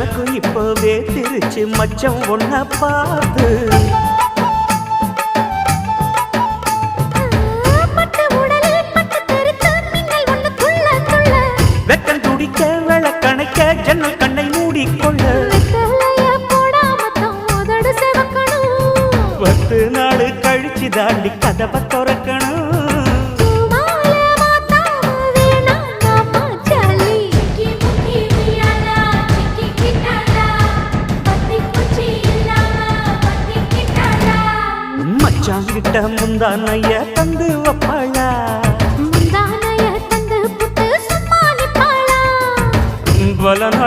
எனக்கும் இப்பவே திருச்சு மச்சம் ஒன்ன பார்த்து. வெக்கம் துடிக்க விளக்கணைக்க ஜன்னல் கண்ணை மூடிக்கொள்ள. பத்து நாள் கழிச்சு தாண்டி கதவை திறக்கணும். மச்சாங்கிட்ட முந்தானைய தந்து வப்பாளா முந்தானைய தந்து புட்டு சும்மா நிப்பாளா பல நாள்